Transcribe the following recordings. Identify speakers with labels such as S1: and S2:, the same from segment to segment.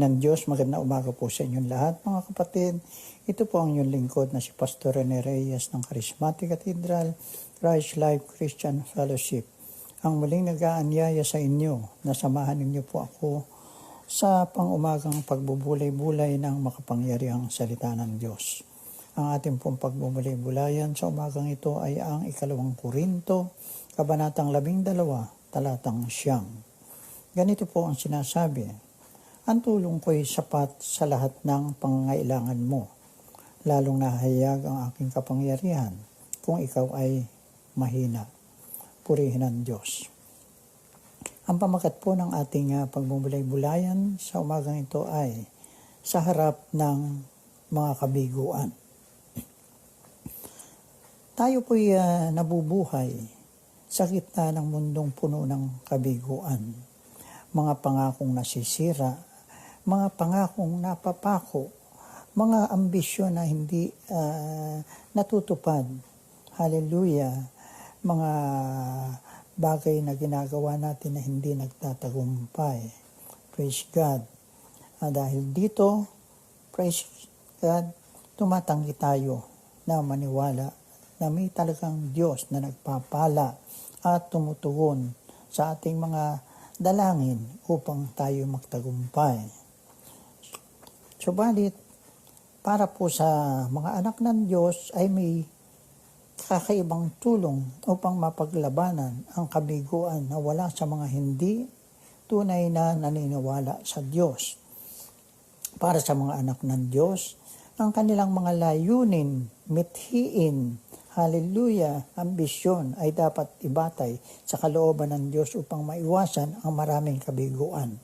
S1: Purihin ng Diyos, magandang umaga po sa inyong lahat mga kapatid. Ito po ang inyong lingkod na si Pastor Rene Reyes ng Charismatic Cathedral, Christ Life Christian Fellowship. Ang muling nag-aanyaya sa inyo na samahan ninyo po ako sa pangumagang pagbubulay-bulay ng makapangyarihang salita ng Diyos. Ang ating pong pagbubulay-bulayan sa umagang ito ay ang ikalawang Korinto, kabanatang labing dalawa, talatang siyang. Ganito po ang sinasabi, ang tulong ko'y sapat sa lahat ng pangangailangan mo, lalong nahayag ang aking kapangyarihan kung ikaw ay mahina. Purihin ang Diyos. Ang pamagat po ng ating uh, pagbubulay-bulayan sa umagang ito ay sa harap ng mga kabiguan. Tayo po'y uh, nabubuhay sa gitna ng mundong puno ng kabiguan. Mga pangakong nasisira, mga pangakong napapako, mga ambisyon na hindi uh, natutupad. Hallelujah. Mga bagay na ginagawa natin na hindi nagtatagumpay. Praise God. Ah, dahil dito, praise God, tumatanggi tayo na maniwala na may talagang Diyos na nagpapala at tumutugon sa ating mga dalangin upang tayo magtagumpay. Subalit, para po sa mga anak ng Diyos ay may kakaibang tulong upang mapaglabanan ang kabiguan na wala sa mga hindi tunay na naniniwala sa Diyos. Para sa mga anak ng Diyos, ang kanilang mga layunin, mithiin, hallelujah, ambisyon ay dapat ibatay sa kalooban ng Diyos upang maiwasan ang maraming kabiguan.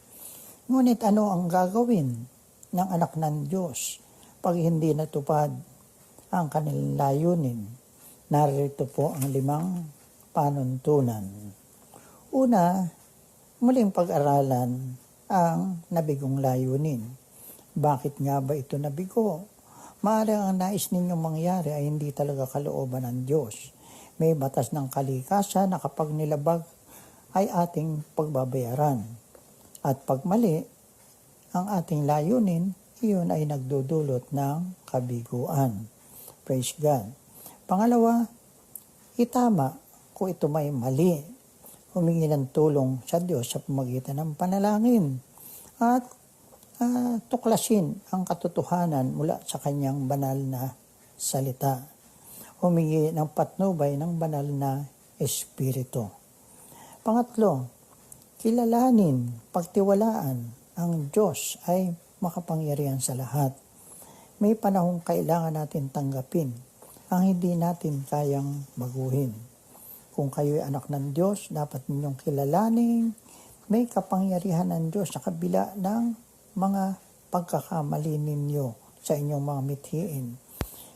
S1: Ngunit ano ang gagawin ng anak ng Diyos pag hindi natupad ang kanilang layunin? Narito po ang limang panuntunan. Una, muling pag-aralan ang nabigong layunin. Bakit nga ba ito nabigo? Maaaring ang nais ninyong mangyari ay hindi talaga kalooban ng Diyos. May batas ng kalikasan na kapag nilabag ay ating pagbabayaran. At pag mali, ang ating layunin, iyon ay nagdudulot ng kabiguan. Praise God. Pangalawa, itama kung ito may mali. Humingi ng tulong sa Diyos sa pamagitan ng panalangin. At uh, tuklasin ang katotohanan mula sa kanyang banal na salita. Humingi ng patnubay ng banal na espiritu. Pangatlo, kilalanin, pagtiwalaan ang Diyos ay makapangyarihan sa lahat. May panahong kailangan natin tanggapin ang hindi natin kayang baguhin. Kung kayo'y anak ng Diyos, dapat ninyong kilalanin may kapangyarihan ng Diyos sa kabila ng mga pagkakamali ninyo sa inyong mga mithiin.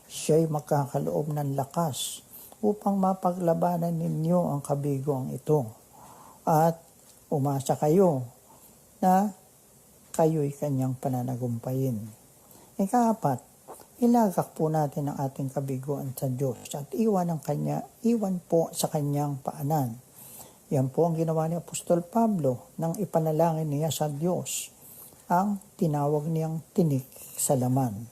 S1: Siya'y magkakaloob ng lakas upang mapaglabanan ninyo ang kabigong ito. At umasa kayo na kayo'y kanyang pananagumpayin. Ikaapat, ilagak po natin ang ating kabiguan sa Diyos at iwan ang kanya, iwan po sa kanyang paanan. Yan po ang ginawa ni Apostol Pablo nang ipanalangin niya sa Diyos ang tinawag niyang tinik sa laman.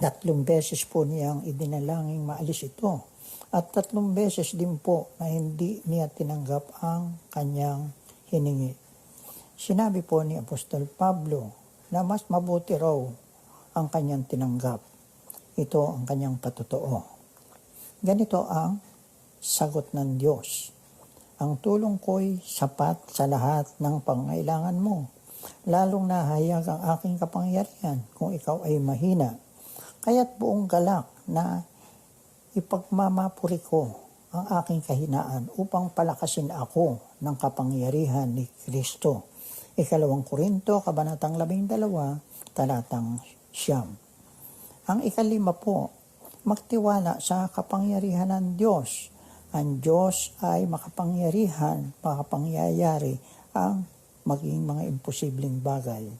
S1: Tatlong beses po niyang idinalangin maalis ito at tatlong beses din po na hindi niya tinanggap ang kanyang hiningi. Sinabi po ni Apostol Pablo na mas mabuti raw ang kanyang tinanggap. Ito ang kanyang patotoo. Ganito ang sagot ng Diyos. Ang tulong ko'y sapat sa lahat ng pangailangan mo. Lalong nahayag ang aking kapangyarihan kung ikaw ay mahina. Kaya't buong galak na ipagmamapuri ko ang aking kahinaan upang palakasin ako ng kapangyarihan ni Kristo. Ikalawang Korinto, Kabanatang 12, talatang siyam. Ang ikalima po, magtiwala sa kapangyarihan ng Diyos. Ang Diyos ay makapangyarihan, makapangyayari ang maging mga imposibleng bagay.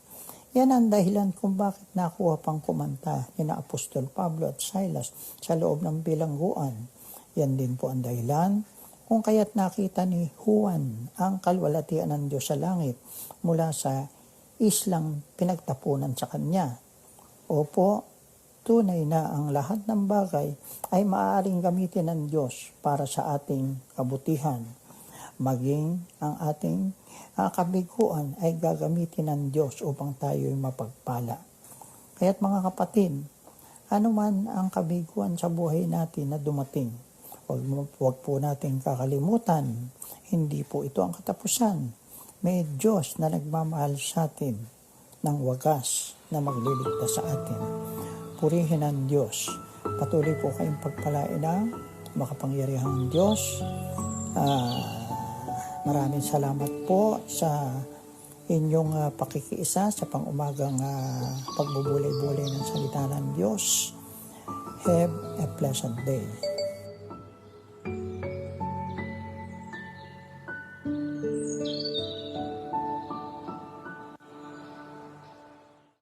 S1: Yan ang dahilan kung bakit nakuha pang kumanta ni na Apostol Pablo at Silas sa loob ng bilangguan. Yan din po ang dahilan kung kaya't nakita ni Juan ang kalwalatian ng Diyos sa langit mula sa islang pinagtapunan sa Kanya. Opo, tunay na ang lahat ng bagay ay maaaring gamitin ng Diyos para sa ating kabutihan. Maging ang ating ah, kabiguan ay gagamitin ng Diyos upang tayo'y mapagpala. Kaya't mga kapatid, ano man ang kabiguan sa buhay natin na dumating, huwag, huwag po natin kakalimutan, hindi po ito ang katapusan. May Diyos na nagmamahal sa atin ng wagas na magliligtas sa atin. Purihin ang Diyos. Patuloy po kayong pagpalain ng makapangyarihang Diyos. Ah, maraming salamat po sa inyong ah, pakikiisa sa pangumagang uh, pagbubulay-bulay ng salita ng Diyos. Have a pleasant day.